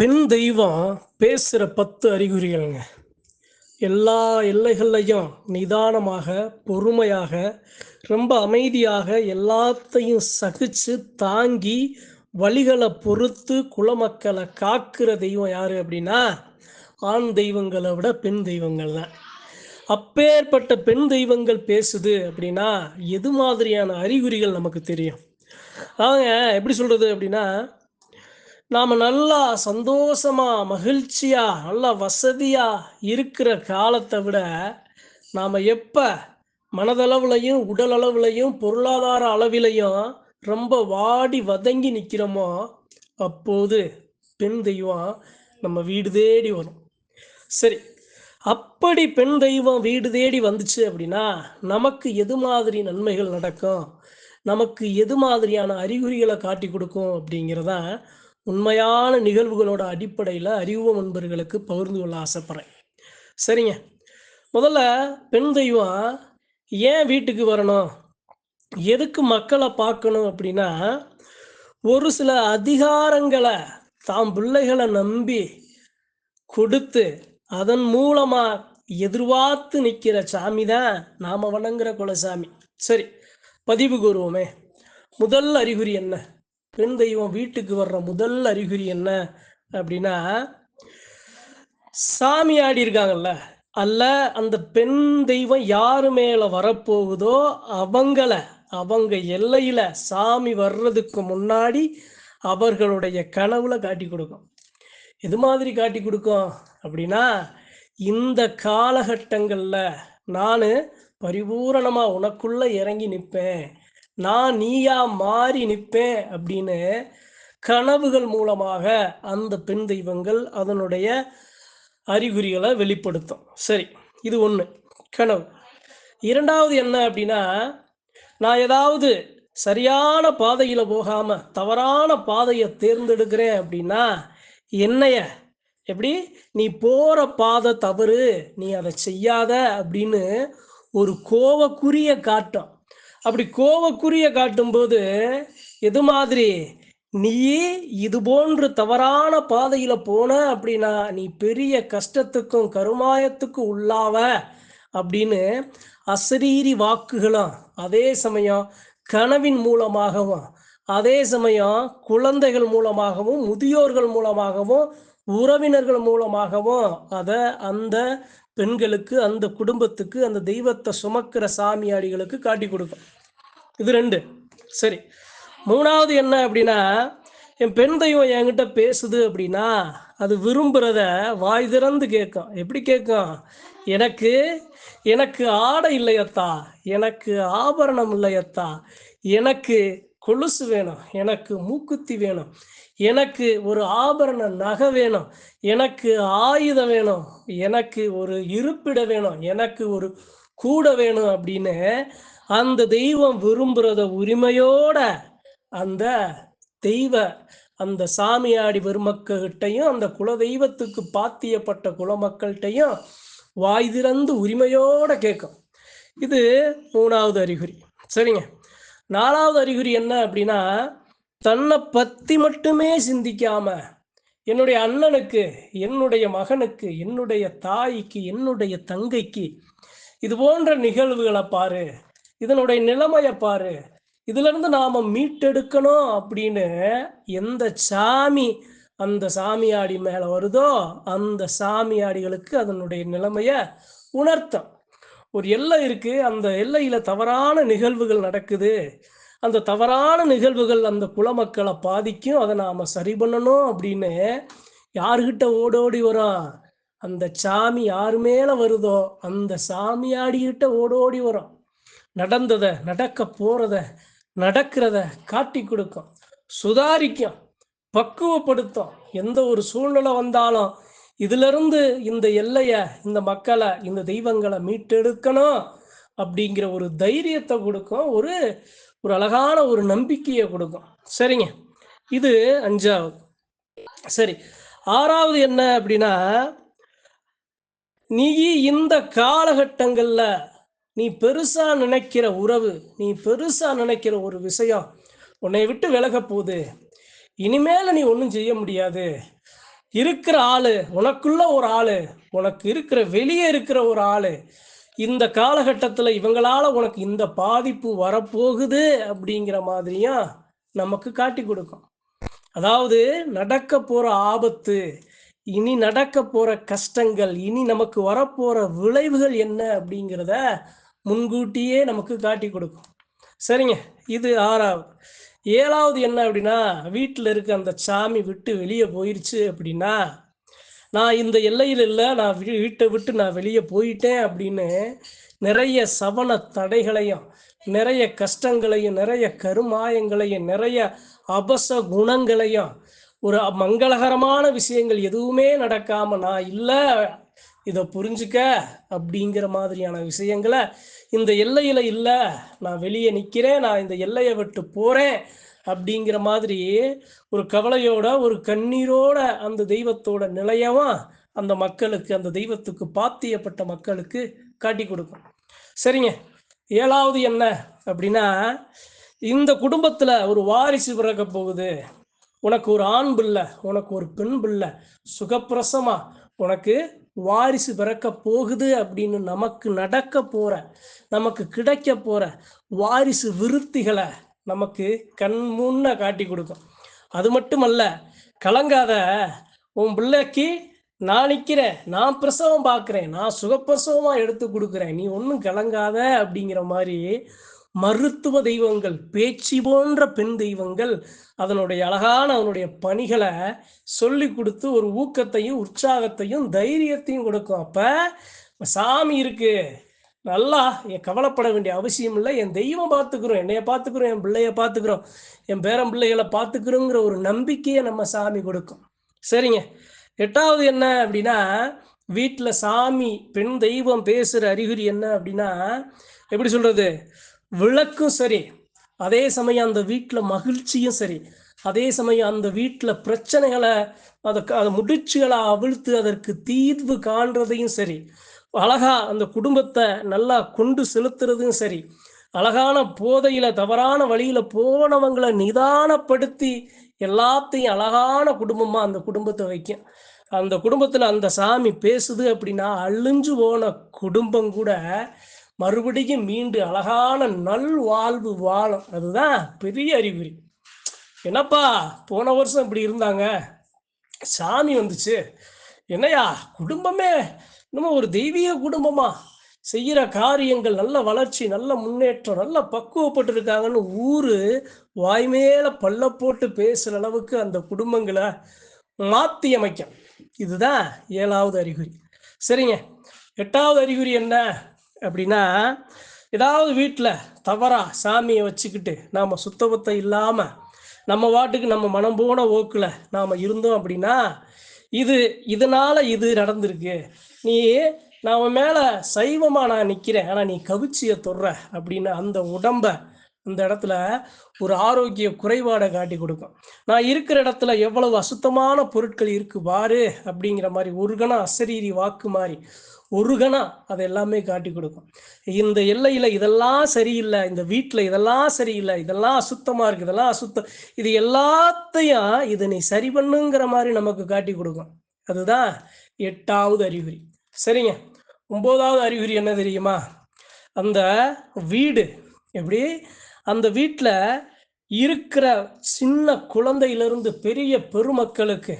பெண் தெய்வம் பேசுகிற பத்து அறிகுறிகள்ங்க. எல்லா எல்லைகள்லையும் நிதானமாக பொறுமையாக ரொம்ப அமைதியாக எல்லாத்தையும் சகிச்சு தாங்கி வழிகளை பொறுத்து குலமக்களை காக்கிற தெய்வம் யார் அப்படின்னா ஆண் தெய்வங்களை விட பெண் தெய்வங்கள் தான். அப்பேற்பட்ட பெண் தெய்வங்கள் பேசுது அப்படின்னா எது மாதிரியான அறிகுறிகள் நமக்கு தெரியும்? அவங்க எப்படி சொல்கிறது அப்படின்னா நாம் நல்லா சந்தோஷமா மகிழ்ச்சியாக நல்லா வசதியாக இருக்கிற காலத்தை விட நாம் எப்போ மனதளவுலையும் உடல் அளவுலையும் பொருளாதார அளவிலையும் ரொம்ப வாடி வதங்கி நிற்கிறோமோ அப்போது பெண் தெய்வம் நம்ம வீடு தேடி வரும். சரி அப்படி பெண் தெய்வம் வீடு தேடி வந்துச்சு அப்படின்னா நமக்கு எது மாதிரி நன்மைகள் நடக்கும்? நமக்கு எது மாதிரியான அறிகுறிகளை காட்டி கொடுக்கும் அப்படிங்கிறதான் உண்மையான நிகழ்வுகளோட அடிப்படையில் அறிவு நண்பர்களுக்கு பகிர்ந்து கொள்ள ஆசைப்படுறேன். சரிங்க. முதல்ல பெண் தெய்வம் ஏன் வீட்டுக்கு வரணும்? எதுக்கு மக்களை பார்க்கணும் அப்படின்னா ஒரு சில அதிகாரங்களை தாம் பிள்ளைகளை நம்பி கொடுத்து அதன் மூலமாக எதிர்பார்த்து நிற்கிற சாமி தான் நாம் வணங்குற குலசாமி. சரி பதிவு கூறுவோமே. முதல் அறிகுறி என்ன? பெண் தெய்வம் வீட்டுக்கு வர்ற முதல் அறிகுறி என்ன அப்படின்னா சாமி ஆடி இருக்காங்கல்ல அல்ல அந்த பெண் தெய்வம் யாரு மேல வரப்போகுதோ அவங்கள அவங்க எல்லையில சாமி வர்றதுக்கு முன்னாடி அவர்களுடைய கனவுல காட்டி கொடுக்கும். எது மாதிரி காட்டி கொடுக்கும் அப்படின்னா இந்த காலகட்டங்கள்ல நான் பரிபூரணமா உனக்குள்ள இறங்கி நிற்பேன் நான் நீயா மாறி நிற்பேன் அப்படின்னு கனவுகள் மூலமாக அந்த பெண் தெய்வங்கள் அதனுடைய அறிகுறிகளை வெளிப்படுத்தும். சரி இது ஒன்று கனவு. இரண்டாவது என்ன அப்படின்னா நான் ஏதாவது சரியான பாதையில் போகாமல் தவறான பாதையை தேர்ந்தெடுக்கிறேன் அப்படின்னா என்னைய? எப்படி? நீ போகிற பாதை தவறு நீ அதை செய்யாத அப்படின்னு ஒரு கோவக்குரிய காட்டும். அப்படி கோவக்குரிய காட்டும்போது எது மாதிரி? நீ இது போன்று தவறான பாதையில போன அப்படின்னா நீ பெரிய கஷ்டத்துக்கும் கருமாயத்துக்கும் உள்ளாவ அப்படின்னு அசரீரி வாக்குகளும் அதே சமயம் கனவின் மூலமாகவும் அதே சமயம் குழந்தைகள் மூலமாகவும் முதியோர்கள் மூலமாகவும் உறவினர்கள் மூலமாகவும் அதை அந்த பெண்களுக்கு அந்த குடும்பத்துக்கு அந்த தெய்வத்தை சுமக்கிற சாமியாடிகளுக்கு காட்டி கொடுக்கும். இது ரெண்டு. சரி. மூணாவது என்ன அப்படின்னா என் பெண் தெய்வம் என்கிட்ட பேசுது அப்படின்னா அது விரும்புகிறத வாய் திறந்து கேட்கும் எப்படி கேட்கும் எனக்கு எனக்கு ஆடை இல்லையத்தா. எனக்கு ஆபரணம் இல்லையத்தா. எனக்கு கொலுசு வேணும் எனக்கு மூக்குத்தி வேணும் எனக்கு ஒரு ஆபரண நகை வேணும் எனக்கு ஆயுதம் வேணும் எனக்கு ஒரு இருப்பிட வேணும் எனக்கு ஒரு கூட வேணும் அப்படின்னு அந்த தெய்வம் விரும்புகிறத உரிமையோட அந்த தெய்வ அந்த சாமியாடி பெருமக்கிட்டையும் அந்த குல தெய்வத்துக்கு பாத்தியப்பட்ட குலமக்கள்கிட்டையும் வாய் திறந்து உரிமையோட கேட்கும். இது மூணாவது அறிகுறி. சரிங்க? நாலாவது அறிகுறி என்ன அப்படின்னா தன்னை பற்றி மட்டுமே சிந்திக்காம என்னுடைய அண்ணனுக்கு என்னுடைய மகனுக்கு என்னுடைய தாய்க்கு என்னுடைய தங்கைக்கு இது போன்ற நிகழ்வுகளை பாரு. இதனுடைய நிலைமையை பாரு. இதுல இருந்து நாம மீட்டெடுக்கணும் அப்படின்னு எந்த சாமி அந்த சாமியாடி மேல வருதோ அந்த சாமியாடிகளுக்கு அதனுடைய நிலைமைய உணர்த்தம். ஒரு எல்லை இருக்கு. அந்த எல்லையில தவறான நிகழ்வுகள் நடக்குது. அந்த தவறான நிகழ்வுகள் அந்த குலமக்களை பாதிக்கும். அதை நாம சரி பண்ணணும் அப்படின்னு யாருகிட்ட ஓடோடி வரும்? அந்த சாமி யாரு மேல வருதோ அந்த சாமியாடிக்கிட்ட ஓடோடி வரும். நடந்ததை நடக்க போறத நடக்கிறத காட்டி கொடுக்கும். சுதாரிக்கும். பக்குவப்படுத்தும். எந்த ஒரு சூழ்நிலை வந்தாலும் இதுல இருந்து இந்த எல்லையை இந்த மக்களை இந்த தெய்வங்களை மீட்டெடுக்கணும் அப்படிங்கிற ஒரு தைரியத்தை கொடுக்கும். ஒரு ஒரு அழகான ஒரு நம்பிக்கையை கொடுக்கும். சரிங்க. இது அஞ்சாவது. சரி. ஆறாவது என்ன அப்படின்னா நீ இந்த காலகட்டங்களில் நீ பெருசா நினைக்கிற உறவு நீ பெருசா நினைக்கிற ஒரு விஷயம் உன்னை விட்டு விலக போகுது. இனிமேல நீ ஒன்றும் செய்ய முடியாது. இருக்கிற ஆளு உனக்குள்ள ஒரு ஆளு உனக்கு இருக்கிற வெளியே இருக்கிற ஒரு ஆளு. இந்த காலகட்டத்தில் இவங்களால உனக்கு இந்த பாதிப்பு வரப்போகுது அப்படிங்கிற மாதிரியும் நமக்கு காட்டி கொடுக்கும். அதாவது நடக்க போற ஆபத்து இனி நடக்க போற கஷ்டங்கள் இனி நமக்கு வரப்போற விளைவுகள் என்ன அப்படிங்கிறத முன்கூட்டியே நமக்கு காட்டி கொடுக்கும். சரிங்க இது ஆறாவது. ஏழாவது என்ன அப்படின்னா வீட்டில் இருக்க அந்த சாமி விட்டு வெளியே போயிருச்சு அப்படின்னா நான் இந்த எல்லையில் இல்லை நான் வீ- வீட்டை விட்டு நான் வெளியே போயிட்டேன் அப்படின்னு நிறைய சவன தடைகளையும் நிறைய கஷ்டங்களையும் நிறைய கருமாயங்களையும் நிறைய அபச குணங்களையும் ஒரு மங்களகரமான விஷயங்கள் எதுவுமே நடக்காம நான் இல்லை இதை புரிஞ்சுக்க அப்படிங்கிற மாதிரியான விஷயங்களை இந்த எல்லையில் இல்லை நான் வெளியே நிற்கிறேன் நான் இந்த எல்லையை விட்டு போகிறேன் அப்படிங்கிற மாதிரி ஒரு கவலையோட ஒரு கண்ணீரோட அந்த தெய்வத்தோட நிலையவும் அந்த மக்களுக்கு அந்த தெய்வத்துக்கு பாத்தியப்பட்ட மக்களுக்கு காட்டி கொடுக்கும். சரிங்க. ஏழாவது என்ன அப்படின்னா இந்த குடும்பத்தில் ஒரு வாரிசு பிறக்க போகுது. உனக்கு ஒரு ஆண் பிள்ளை உனக்கு ஒரு பெண் பிள்ளை சுகப்பிரசமா உனக்கு வாரிசு பிறக்க போகுது அப்படின்னு நமக்கு நடக்க போற நமக்கு கிடைக்க போற வாரிசு விருத்திகளை நமக்கு கண் முன்ன காட்டி கொடுக்கும். அது மட்டுமல்ல கலங்காத உன் பிள்ளைக்கு நான் நிற்கிறேன் நான் பிரசவம் பார்க்குறேன் நான் சுகப்பிரசவமாக எடுத்து கொடுக்குறேன் நீ ஒன்றும் கலங்காத அப்படிங்கிற மாதிரி மருத்துவ தெய்வங்கள் பேச்சு போன்ற பெண் தெய்வங்கள் அதனுடைய அழகான அதனுடைய பணிகளை சொல்லி கொடுத்து ஒரு ஊக்கத்தையும் உற்சாகத்தையும் தைரியத்தையும் கொடுக்கும். அப்ப சாமி இருக்கு. நல்லா என் கவலைப்பட வேண்டிய அவசியம் இல்லை. என் தெய்வம் பார்த்துக்கிறோம். என்னைய பார்த்துக்கிறோம். என் பிள்ளைய பார்த்துக்கிறோம். என் பேரன் பிள்ளைகளை பார்த்துக்கிறோங்கிற ஒரு நம்பிக்கையை நம்ம சாமி கொடுக்கும். சரிங்க. எட்டாவது என்ன அப்படின்னா வீட்டில் சாமி பெண் தெய்வம் பேசுகிற அறிகுறி என்ன அப்படின்னா எப்படி சொல்றது? விளக்கும் சரி. அதே சமயம் அந்த வீட்டில் மகிழ்ச்சியும் சரி. அதே சமயம் அந்த வீட்டில் பிரச்சனைகளை அதை அதை முடிச்சுகளை அவிழ்த்து அதற்கு தீர்வு காண்றதையும் சரி. அழகா அந்த குடும்பத்தை நல்லா கொண்டு செலுத்துறதும் சரி. அழகான போதையில தவறான வழியில போனவங்களை நிதானப்படுத்தி எல்லாத்தையும் அழகான குடும்பமா அந்த குடும்பத்தை வைக்கும். அந்த குடும்பத்துல அந்த சாமி பேசுது அப்படின்னா அழிஞ்சு போன குடும்பம் கூட மறுபடியும் மீண்டு அழகான நல்வாழ்வு வாழும். அதுதான் பெரிய அறிகுறி. என்னப்பா போன வருஷம் இப்படி இருந்தாங்க. சாமி வந்துச்சு. என்னையா குடும்பமே இன்னமும் ஒரு தெய்வீக குடும்பமா? செய்கிற காரியங்கள் நல்ல வளர்ச்சி நல்ல முன்னேற்றம் நல்ல பக்குவப்பட்டிருக்காங்கன்னு ஊர் ஊரு வாய்மேல பல்ல போட்டு பேசுற அளவுக்கு அந்த குடும்பங்களை மாத்தி அமைக்கும். இதுதான் ஏழாவது அறிகுறி. சரிங்க. எட்டாவது அறிகுறி என்ன? அப்படின்னா ஏதாவது வீட்டில் தவறாக சாமியை வச்சுக்கிட்டு நாம் சுத்தபத்தம் இல்லாமல் நம்ம வாட்டுக்கு நம்ம மனம் போன ஓக்கில் நாம் இருந்தோம் அப்படின்னா இது இதனால் இது நடந்திருக்கு. நீ நாம் மேலே சைவமாக நான் நிற்கிறேன் ஆனால் நீ கவிச்சியை தொடுற அப்படின்னு அந்த உடம்ப அந்த இடத்துல ஒரு ஆரோக்கிய குறைபாடை காட்டி கொடுக்கும். நான் இருக்கிற இடத்துல எவ்வளவு அசுத்தமான பொருட்கள் இருக்கு பாரு அப்படிங்கிற மாதிரி ஒரு கணம் அசரீரி வாக்கு மாதிரி ஒரு கணம் அதை எல்லாமே காட்டி கொடுக்கும். இந்த எல்லையில் இதெல்லாம் சரியில்லை இந்த வீட்டில் இதெல்லாம் சரியில்லை இதெல்லாம் அசுத்தமாக இருக்குது இதெல்லாம் அசுத்தம் இது எல்லாத்தையும் இதை நீ சரி பண்ணுங்கிற மாதிரி நமக்கு காட்டி கொடுக்கும். அதுதான் எட்டாவது அறிகுறி. சரிங்க. ஒம்போதாவது அறிகுறி என்ன தெரியுமா? அந்த வீடு. எப்படி? அந்த வீட்டில் இருக்கிற சின்ன குழந்தையிலிருந்து பெரிய பெருமக்களுக்கு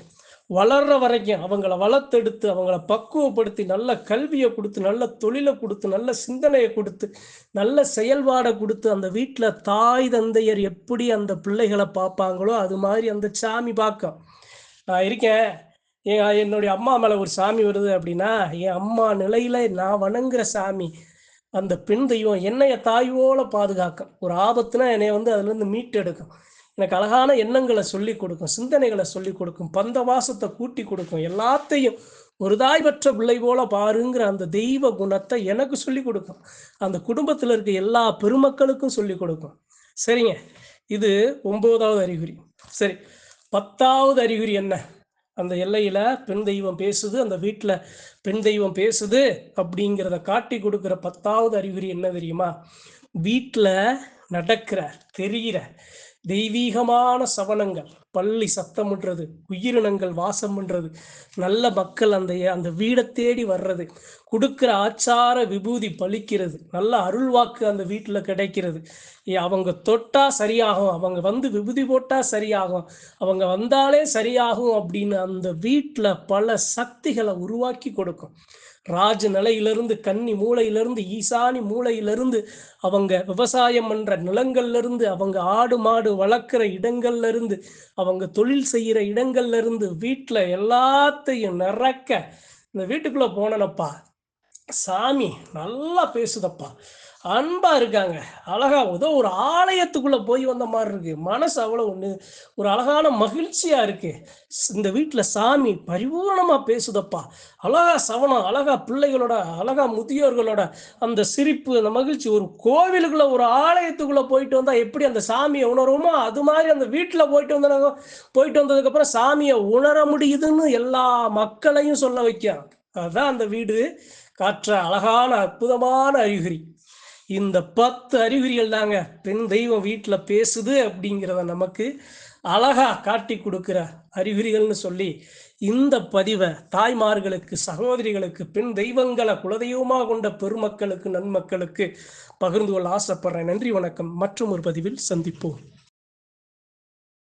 வளர்ற வரைக்கும் அவங்கள வளர்த்தெடுத்து அவங்கள பக்குவப்படுத்தி நல்ல கல்வியை கொடுத்து நல்ல தொழிலை கொடுத்து நல்ல சிந்தனையை கொடுத்து நல்ல செயல்பாடை கொடுத்து அந்த வீட்டில் தாய் தந்தையர் எப்படி அந்த பிள்ளைகளை பார்ப்பாங்களோ அது மாதிரி அந்த சாமி பார்க்கும் நான் இருக்கேன். என் என்னுடைய அம்மா மேலே ஒரு சாமி வருது அப்படின்னா என் அம்மா நிலையில நான் வணங்குற சாமி அந்த பெண் தெய்வம் என்னைய தாயோல பாதுகாக்கும். ஒரு ஆபத்துனா என்னை வந்து அதுலேருந்து மீட்டெடுக்கும். எனக்கு அழகான எண்ணங்களை சொல்லி கொடுக்கும் சிந்தனைகளை சொல்லி கொடுக்கும் பந்த வாசத்தை கூட்டி கொடுக்கும் எல்லாத்தையும் ஒரு தாய் பெற்ற பிள்ளை போல பாருங்கிற அந்த தெய்வ குணத்தை எனக்கு சொல்லி கொடுக்கும். அந்த குடும்பத்தில் இருக்க எல்லா பெருமக்களுக்கும் சொல்லி கொடுக்கும். சரிங்க. இது ஒன்பதாவது அறிகுறி. சரி. பத்தாவது அறிகுறி என்ன? அந்த எல்லையில பெண் தெய்வம் பேசுது அந்த வீட்டில் பெண் தெய்வம் பேசுது அப்படிங்கிறத காட்டி கொடுக்குற பத்தாவது அறிகுறி என்ன தெரியுமா? வீட்டில் நடக்கிற தெரிகிற தெய்வீகமான சவனங்கள் பள்ளி சத்தமிடுறது உயிரினங்கள் வாசம் பண்றது நல்ல மக்கள் அந்த அந்த வீடை தேடி வர்றது கொடுக்குற ஆச்சார விபூதி பலிக்கிறது நல்ல அருள்வாக்கு அந்த வீட்டில் கிடைக்கிறது. ஏ, அவங்க தொட்டா சரியாகும் அவங்க வந்து விபூதி போட்டா சரியாகும் அவங்க வந்தாலே சரியாகும் அப்படின்னு அந்த வீட்டில் பல சக்திகளை உருவாக்கி கொடுக்கும். ராஜ நிலையிலிருந்து கன்னி மூளையிலிருந்து ஈசானி மூளையிலிருந்து அவங்க விவசாயம் பண்ற நிலங்கள்ல இருந்து அவங்க ஆடு மாடு வளர்க்குற இடங்கள்ல இருந்து அவங்க தொழில் செய்யற இடங்கள்ல இருந்து வீட்டில் எல்லாத்தையும் நிறக்க இந்த வீட்டுக்குள்ள போனனப்பா. சாமி நல்லா பேசுதப்பா. அன்பா இருக்காங்க. அழகா ஏதோ ஒரு ஆலயத்துக்குள்ள போய் வந்த மாதிரி இருக்கு. மனசு அவ்வளவு ஒண்ணு ஒரு அழகான மகிழ்ச்சியா இருக்கு. இந்த வீட்டுல சாமி பரிபூர்ணமா பேசுதப்பா. அழகா சவனம் அழகா பிள்ளைகளோட அழகா முதியோர்களோட அந்த சிரிப்பு அந்த மகிழ்ச்சி ஒரு கோவிலுக்குள்ள ஒரு ஆலயத்துக்குள்ள போயிட்டு வந்தா எப்படி அந்த சாமியை உணருமோ அது மாதிரி அந்த வீட்டுல போயிட்டு வந்த போயிட்டு வந்ததுக்கு அப்புறம் சாமியை உணர முடியுதுன்னு எல்லா மக்களையும் சொல்ல வைக்கும் அதான் அந்த வீடு. காற்ற அழகான அற்புதமான அறிகுறி. இந்த பத்து அறிகுறிகள் தாங்க பெண் தெய்வம் வீட்டில் பேசுது அப்படிங்கிறத நமக்கு அழகா காட்டி கொடுக்கிற அறிகுறிகள்னு சொல்லி இந்த பதிவை தாய்மார்களுக்கு சகோதரிகளுக்கு பெண் தெய்வங்களை குலதெய்வமாக கொண்ட பெருமக்களுக்கு நன்மக்களுக்கு பகிர்ந்து கொள்ள ஆசைப்படுறேன். நன்றி வணக்கம். மற்றும் ஒரு பதிவில் சந்திப்போம்.